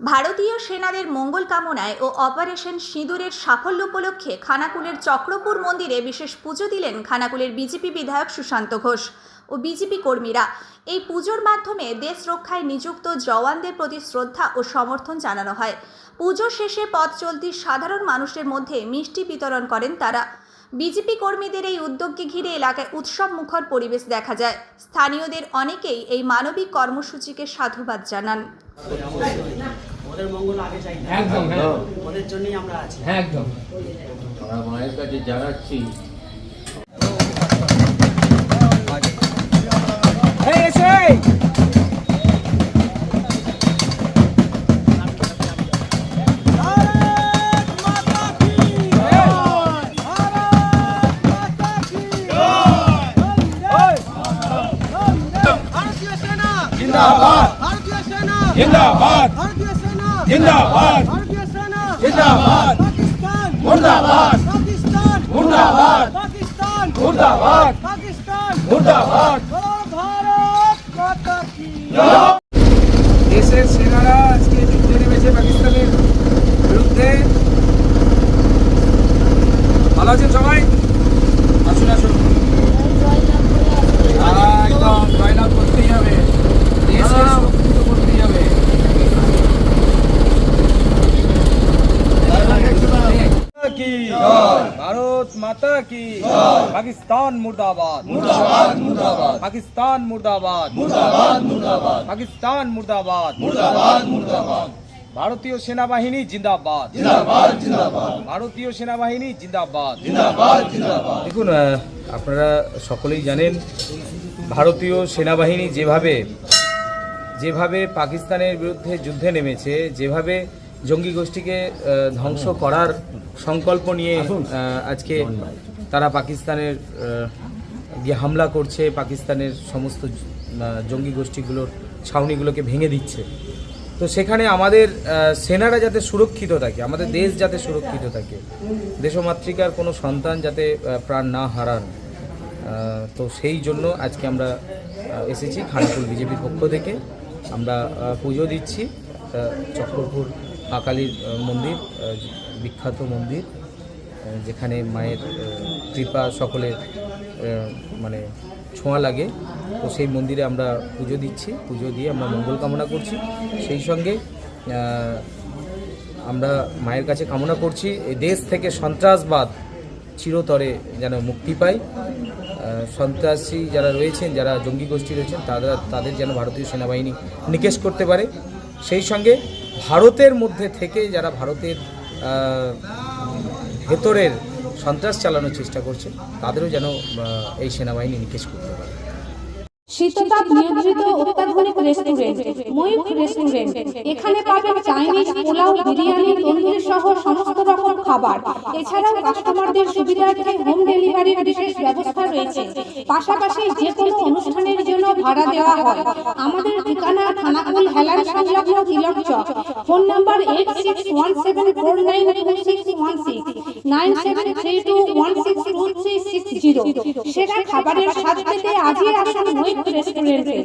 ভারতীয় সেনাদের মঙ্গল কামনায় ও অপারেশন সিঁদুরের সাফল্য উপলক্ষে খানাকুলের চক্রপুর মন্দিরে বিশেষ পুজো দিলেন খানাকুলের বিজেপি বিধায়ক সুশান্ত ঘোষ ও বিজেপি কর্মীরা। এই পুজোর মাধ্যমে দেশ রক্ষায় নিযুক্ত জওয়ানদের প্রতি শ্রদ্ধা ও সমর্থন জানানো হয়। পুজো শেষে পথ চলতি সাধারণ মানুষের মধ্যে মিষ্টি বিতরণ করেন তারা। বিজেপি কর্মীদের এই উদ্যোগকে ঘিরে এলাকায় উৎসব মুখর পরিবেশ দেখা যায়। স্থানীয়দের অনেকেই এই মানবিক কর্মসূচিকে সাধুবাদ জানান। ওদের মঙ্গল আগে চাই একদম হ্যাঁ ওদের জন্যই আমরা আছি। হ্যাঁ একদম। আমরা মায়ের কাছে জানাচ্ছি জিন্দাবাদ। ভারতীয় সেনা। জিন্দাবাদ। ভারতীয় সেনা। জিন্দাবাদ। ভারতীয় সেনা। জিন্দাবাদ। পাকিস্তান। মুর্দাবাদ। পাকিস্তান। মুর্দাবাদ। পাকিস্তান। মুর্দাবাদ। পাকিস্তান। মুর্দাবাদ। ভারত মাতা কি। দেশের সেনারা আজকে যুদ্ধে নেমেছে পাকিস্তানের বিরুদ্ধে। ভালো আছেন সবাই আসুন আসুন একদম জয়লাভ করতেই হবে দেশকে সুরক্ষিত করতেই হবে কি? ভারত মাতা কি? পাকিস্তান মুর্দাবাদ। মুর্দাবাদ মুর্দাবাদ। পাকিস্তান মুর্দাবাদ। মুর্দাবাদ মুর্দাবাদ। পাকিস্তান মুর্দাবাদ। মুর্দাবাদ মুর্দাবাদ। ভারতীয় সেনাবাহিনী জিন্দাবাদ। জিন্দাবাদ জিন্দাবাদ। ভারতীয় সেনাবাহিনী জিন্দাবাদ। জিন্দাবাদ জিন্দাবাদ। দেখুন আপনারা সকলেই জানেন ভারতীয় সেনাবাহিনী যেভাবে যেভাবে পাকিস্তানের বিরুদ্ধে যুদ্ধে নেমেছে যেভাবে জঙ্গি গোষ্ঠীকে ধ্বংস করার সংকল্প নিয়ে আজকে তারা পাকিস্তানের গিয়ে হামলা করছে পাকিস্তানের সমস্ত জঙ্গি গোষ্ঠীগুলোর ছাউনিগুলোকে ভেঙে দিচ্ছে। তো সেখানে আমাদের সেনারা যাতে সুরক্ষিত থাকে আমাদের দেশ যাতে সুরক্ষিত থাকে দেশমাতৃকার কোনো সন্তান যাতে প্রাণ না হারান তো সেই জন্য আজকে আমরা এসেছি খানাকুল বিজেপির পক্ষ থেকে। আমরা পুজো দিচ্ছি চক্রপুর মা কালীর মন্দির বিখ্যাত মন্দির যেখানে মায়ের কৃপা সকলের মানে ছোঁয়া লাগে। তো সেই মন্দিরে আমরা পুজো দিচ্ছি, পুজো দিয়ে আমরা মঙ্গল কামনা করছি। সেই সঙ্গে আমরা মায়ের কাছে কামনা করছি দেশ থেকে সন্ত্রাসবাদ চিরতরে যেন মুক্তি পায়। সন্ত্রাসী যারা রয়েছেন, যারা জঙ্গি গোষ্ঠী রয়েছেন, তারা, তাদের যেন ভারতীয় সেনাবাহিনী নিকেশ করতে পারে। সেই সঙ্গে ভারতের মধ্যে থেকে যারা ভারতের ভেতরের সন্ত্রাস চালানোর চেষ্টা করছে, তাদেরও যেন এই সেনাবাহিনী নিকেশ করতে পারে। নিয়ন্ত্রিত অত্যাধুনিক রেস্টুরেন্ট ময়ূখ রেস্টুরেন্ট এখানে পাবেন চাইনিজ পোলাও, বিরিয়ানি, তন্দুরি সহ সমস্ত রকম খাবার। এছাড়াও কাস্টমারদের সুবিধার্থে হোম ডেলিভারির বিশেষ ব্যবস্থা রয়েছে। পাশাপাশি যে কোনো অনুষ্ঠানের জন্য ভাড়া দেওয়া হয়। আমাদের ঠিকানা থানাকুল সংলগ্ন Tilak Chak. Phone number eight six one seven four nine one three one খাবারের স্বাদ পেতে আজই আসুন রেস্টুরেন্টে।